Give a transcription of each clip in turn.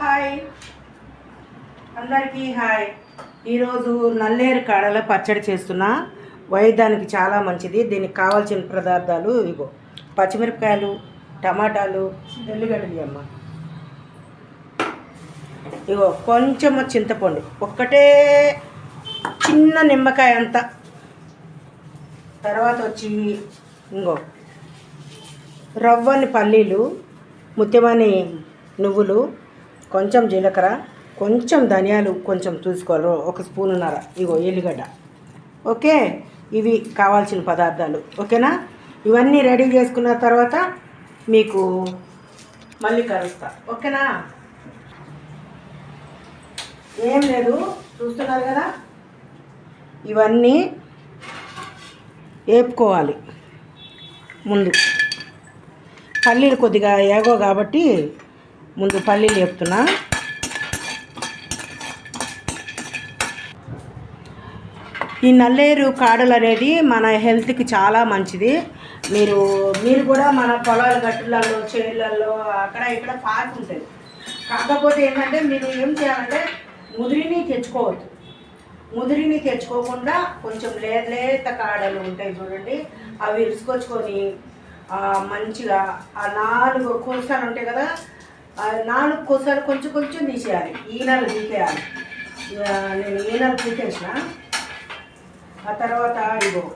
Hi. అందరికీ hi. ఈరోజు నల్లేరు కాడల పచ్చడి చేస్తున్నా. వైద్యానికి చాలా మంచిది. దీనికి కావాల్సిన పదార్థాలు ఇగో పచ్చిమిరపకాయలు టమాటాలు ఎల్లిగడ్డలు అమ్మ. ఇగో కొంచెం చింతపండు. ఒక్కటే చిన్న నిమ్మకాయ అంత. తర్వాత వచ్చి ఇంకో రవ్వని పల్లీలు ముత్యమని నువ్వులు కొంచెం జీలకర్ర కొంచెం ధనియాలు కొంచెం చూసుకోవాలి. ఒక స్పూన్ ఉన్నారా ఇగో ఎల్లిగడ్డ. ఓకే? ఇవి కావాల్సిన పదార్థాలు. ఓకేనా? ఇవన్నీ రెడీ చేసుకున్న తర్వాత మీకు మళ్ళీ కలుస్తా. ఓకేనా? ఏం లేదు. చూస్తున్నారు కదా? ఇవన్నీ వేపుకోవాలి ముందు. పల్లీలు కొద్దిగా ఏగో కాబట్టి ముందు పల్లీలు వేపుతున్నా ఈ నల్లేరు కాడలు అనేది మన హెల్త్కి చాలా మంచిది. మీరు మీరు కూడా మన పొలాల గట్టులలో చేళ్ళల్లో అక్కడ ఇక్కడ పార్క్ ఉంటుంది. కాకపోతే ఏంటంటే మీరు ఏం చేయాలంటే ముదిరిని తెచ్చుకోవద్దు. ముదిరిని తెచ్చుకోకుండా కొంచెం లేత లేత కాడలు ఉంటాయి చూడండి. అవి ఇరుసుకొచ్చుకొని మంచిగా ఆ నాలుగు కోసాలు ఉంటాయి కదా నాలుగు కోసాలు కొంచెం కొంచెం తీసేయాలి. ఈనలు తీసేయాలి. నేను ఈనలు తీసేసిన. ఆ తర్వాత ఇగో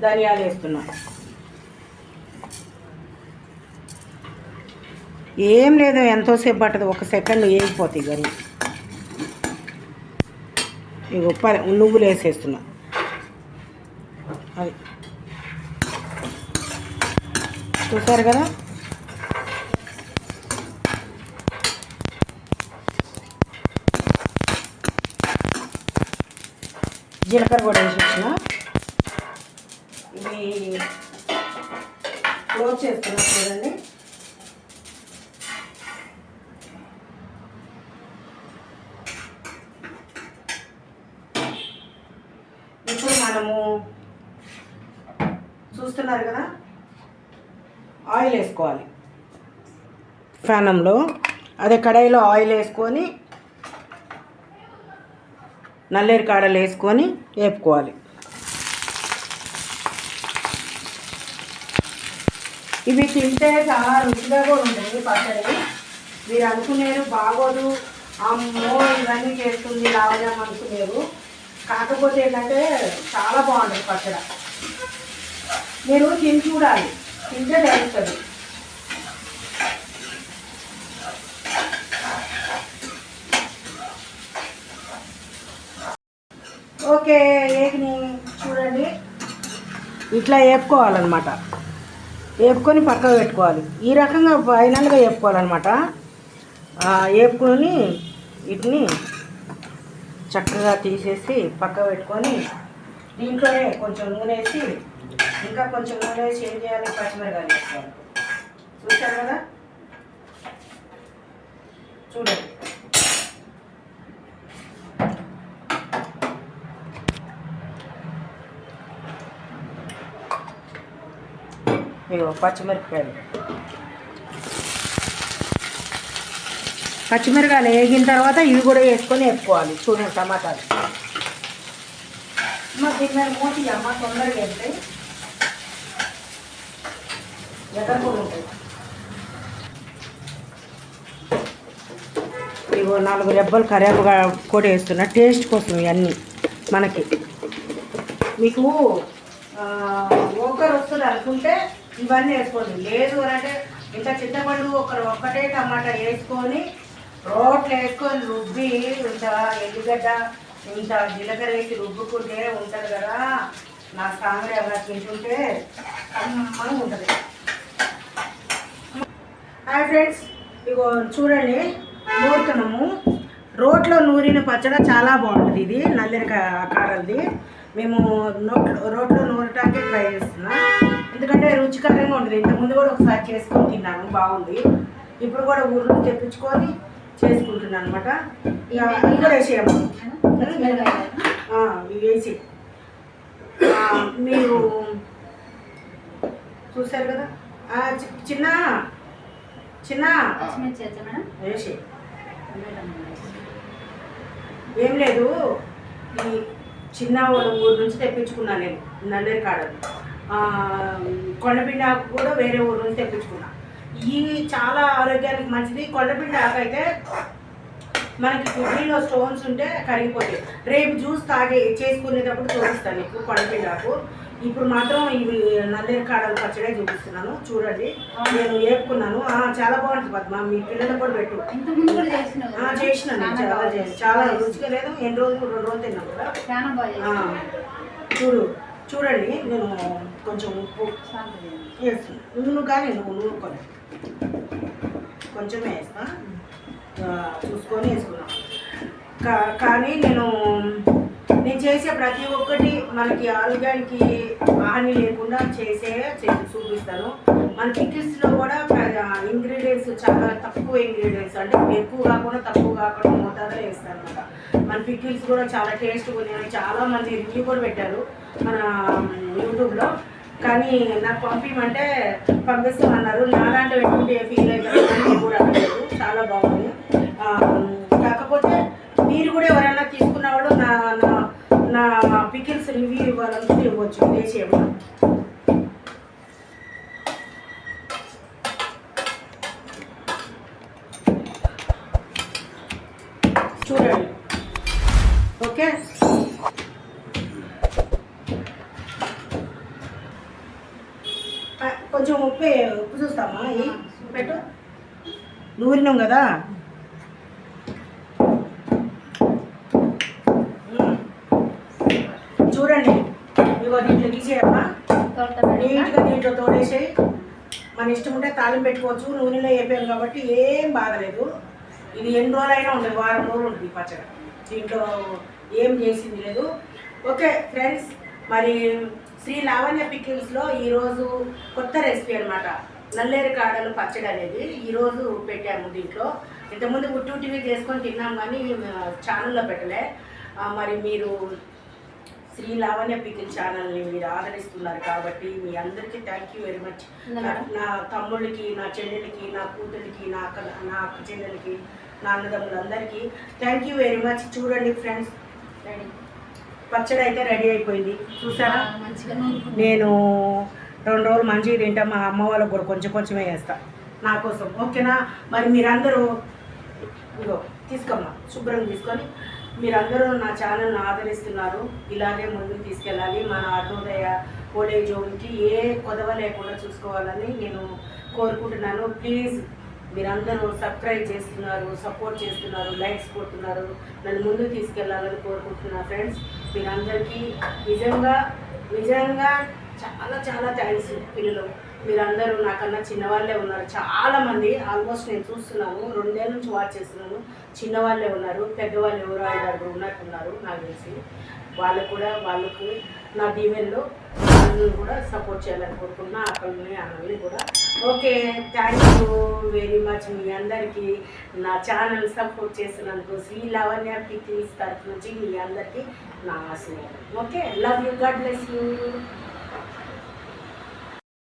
ధనియాలు వేస్తున్నా. ఏం లేదు ఎంతోసేపు పట్టదు. ఒక సెకండ్ వేగిపోతాయి గారు ఇగో ప నువ్వులు వేసేస్తున్నా. అది. చూసారు కదా? జీలకర్ర కూడా వేసేసిన ఇది క్లోజ్ చేస్తున్నా చూడండి. ఇప్పుడు మనము చూస్తున్నారు కదా ఆయిల్ వేసుకోవాలి. ఫ్యానంలో అదే కడాయిలో ఆయిల్ వేసుకొని నల్లేరు కాడలు వేసుకొని వేపుకోవాలి. ఇవి తింటే చాలా రుచిగా కూడా ఉంటుంది పచ్చడి. మీరు అనుకునేరు బాగోదు. అమ్మో ఇవన్నీ చేస్తుంది లావజాం అనుకునేరు. కాకపోతే ఏంటంటే చాలా బాగుంటుంది పచ్చడి. మీరు తిని చూడాలి. తింటే తెలుస్తుంది ఓకే ఏగిని చూడండి ఇట్లా వేపుకోవాలన్నమాట వేపుకొని పక్కకు పెట్టుకోవాలి. ఈ రకంగా ఫైనల్గా వేపుకోవాలన్నమాట వేపుకొని వీటిని చక్కగా తీసేసి పక్క పెట్టుకొని దీంట్లోనే కొంచెం నూనె వేసి ఇంకా కొంచెం నూనె వేసి ఏం చేయాలి? పచ్చిమిరకాయలు వేసుకోవాలి. చూసారు కదా? చూడండి. ఇగో పచ్చిమిరపకాయలు. పచ్చిమిరకాయలు వేగిన తర్వాత ఇవి కూడా వేసుకొని వేసుకోవాలి చూడండి టమాటాలు. అమ్మ దీని మీద అమ్మ తొందరగా ఉంటాయి ఇగో నాలుగు రెబ్బలు కరివేపగా కూడా వేస్తున్నా. టేస్ట్ కోసం ఇవన్నీ మనకి. మీకు ఓకర్ వస్తుంది అనుకుంటే ఇవన్నీ వేసుకోండి. లేదు అని అంటే ఇంత చింతపండు ఒక ఒక్కటే టమాటా వేసుకొని రోట్లు వేసుకొని రుబ్బి ఇంత ఎల్లిగడ్డ ఇంత జీలకర్ర వేసి రుబ్బుకుంటే ఉంటుంది కదా. నా సాంగ్రీ అలా తింటుంటే అమ్మగా ఉంటుంది. హాయ్ ఫ్రెండ్స్ ఇగో చూడండి నూరుతున్నాము. రోట్లో నూరిన పచ్చడి చాలా బాగుంటుంది ఇది నల్లిన కారది మేము నోట్లో రోట్లో నూరటానికి ట్రై చేస్తున్నాం. ఎందుకంటే రుచికరంగా ఉంటుంది ఇంతకుముందు కూడా ఒకసారి చేసుకొని తిన్నాను. బాగుంది. ఇప్పుడు కూడా ఊరు తెప్పించుకొని చేసుకుంటున్నాను అనమాట ఇక ఇవి కూడా వేసేయము ఆ, ఇవి వేసి. మీరు చూశారు కదా? చిన్న. చిన్న. వేసి. ఏం లేదు. ఈ చిన్న వాళ్ళ ఊరు నుంచి తెప్పించుకున్నా నేను. నల్లేరు కాడలు కొండపిండి ఆకు కూడా వేరే ఊరు నుంచి తెప్పించుకున్నా. ఇవి చాలా ఆరోగ్యానికి మంచిది. కొండపిండి ఆకు అయితే మనకి కిడ్నీలో స్టోన్స్ ఉంటే కరిగిపోతాయి. రేపు జ్యూస్ తాగి చేసుకునేటప్పుడు చూపిస్తాను నీకు కొండపిండి ఆకు. ఇప్పుడు మాత్రం ఇవి నల్లేరు కాడలు పచ్చడే చూపిస్తున్నాను. చూడండి. నేను వేపుకున్నాను చాలా బాగుంటుంది పద్మ. మీ పిల్లలకు కూడా పెట్టు. ఇంత ముందు కూడా చేసినావు ఆ, చేసిన నేను. చాలా చాలా రుచిగా లేదు. ఎన్ని రోజులు? రెండు రోజులు తిన్నాను కూడా చూడు. చూడండి నేను కొంచెం ఉప్పు. సాంబార్ చేయండి. నువ్వు కానీ నువ్వు నూరుకొని. కొంచెమే వేస్తా. చూసుకొని వేసుకున్నాను కా కానీ నేను నేను చేసే ప్రతి ఒక్కటి మనకి ఆరోగ్యానికి హాని లేకుండా చేసే చూపిస్తాను. మన పికిల్స్లో కూడా ఇంగ్రీడియంట్స్ చాలా తక్కువ ఇంగ్రీడియంట్స్ అంటే ఎక్కువ కాకుండా తక్కువ కాకుండా మోతాదులో వేస్తాను అనమాట మన పికిల్స్ కూడా చాలా టేస్ట్గా ఉన్నాయి చాలా మంది రివ్యూ కూడా పెట్టారు మన యూట్యూబ్లో. కానీ నాకు పంపించమంటే పంపిస్తామన్నారు. నాలాంటి పెట్టుకుంటే ఫీల్ అయిపోయింది కూడా చాలా బాగుంది ఇవ్వచ్చు దేశీయంలో చూడండి ఓకే కొంచెం ఉప్పు ఉప్పు చూస్తామా పెట్టు నూరినాం కదా。ఇగో దీంట్లో తీసేయమ్మా. నీట్గా దీంట్లో తోడేసేయి. మన ఇష్టం ఉంటే తాళం పెట్టుకోవచ్చు నూనెలో వేపాం కాబట్టి ఏం బాగలేదు ఇది ఎన్ని రోజులైనా ఉండదు వారం రోజులు ఉంటుంది పచ్చడి. దీంట్లో ఏం చేసింది లేదు. ఓకే ఫ్రెండ్స్ మరి శ్రీ లావణ్య పికిల్స్లో ఈరోజు కొత్త రెసిపీ అనమాట నల్లేరు కాడలు పచ్చడి అనేది ఈరోజు పెట్టాము దీంట్లో. ఇంతకుముందు ఉట్టి ఉట్టివి చేసుకొని తిన్నాం కానీ ఛానల్లో పెట్టలే. మరి మీరు శ్రీ లావణ్య పికిల్ ఛానల్ని మీరు ఆదరిస్తున్నారు కాబట్టి మీ అందరికీ థ్యాంక్ యూ వెరీ మచ్ నా తమ్ముళ్ళకి నా చెల్లెలకి నా కూతురికి నా అక్క నా అక్క చెల్లెలకి నా అన్నదమ్ములందరికీ థ్యాంక్ యూ వెరీ మచ్ చూడండి ఫ్రెండ్స్ రెడీ పచ్చడి అయితే రెడీ అయిపోయింది. చూసారా? నేను రెండు రోజులు మంచిగా తింటా మా అమ్మ వాళ్ళకి కూడా కొంచెం కొంచెమే వేస్తా నా కోసం. ఓకేనా? మరి మీరందరూ ఇగో తీసుకోమ్మా. శుభ్రం తీసుకొని మీరందరూ నా ఛానల్ను ఆదరిస్తున్నారు. ఇలాగే ముందుకు తీసుకెళ్ళాలి. మన అరుణోదయ ఓల్డేజ్ హోమ్కి ఏ కొదవ లేకుండా చూసుకోవాలని నేను కోరుకుంటున్నాను. ప్లీజ్ మీరందరూ సబ్స్క్రైబ్ చేస్తున్నారు సపోర్ట్ చేస్తున్నారు లైక్స్ కొడుతున్నారు. నన్ను ముందుకు తీసుకెళ్ళాలని కోరుకుంటున్నా ఫ్రెండ్స్. మీరందరికీ నిజంగా నిజంగా చాలా చాలా థ్యాంక్స్ పిల్లలు. మీరందరూ నాకన్నా చిన్నవాళ్ళే ఉన్నారు. చాలామంది ఆల్మోస్ట్ నేను చూస్తున్నాను. రెండేళ్ళ నుంచి వాచ్ చేస్తున్నాను. చిన్నవాళ్ళే ఉన్నారు. పెద్దవాళ్ళు ఎవరు ఐదారు ఉన్నట్టున్నారు నాకు తెలిసి. వాళ్ళు కూడా వాళ్ళకు నా దీవెల్లో వాళ్ళని కూడా సపోర్ట్ చేయాలని కోరుకున్నా అక్కడిని అన్నల్ని కూడా. Okay thank you very much మీ అందరికీ నా ఛానల్ సపోర్ట్ చేసినందుకు శ్రీ లావణ్య పిక్నిక్స్ తరఫు నుంచి మీ అందరికీ నా ఆశీర్వాదం. Okay love you God bless you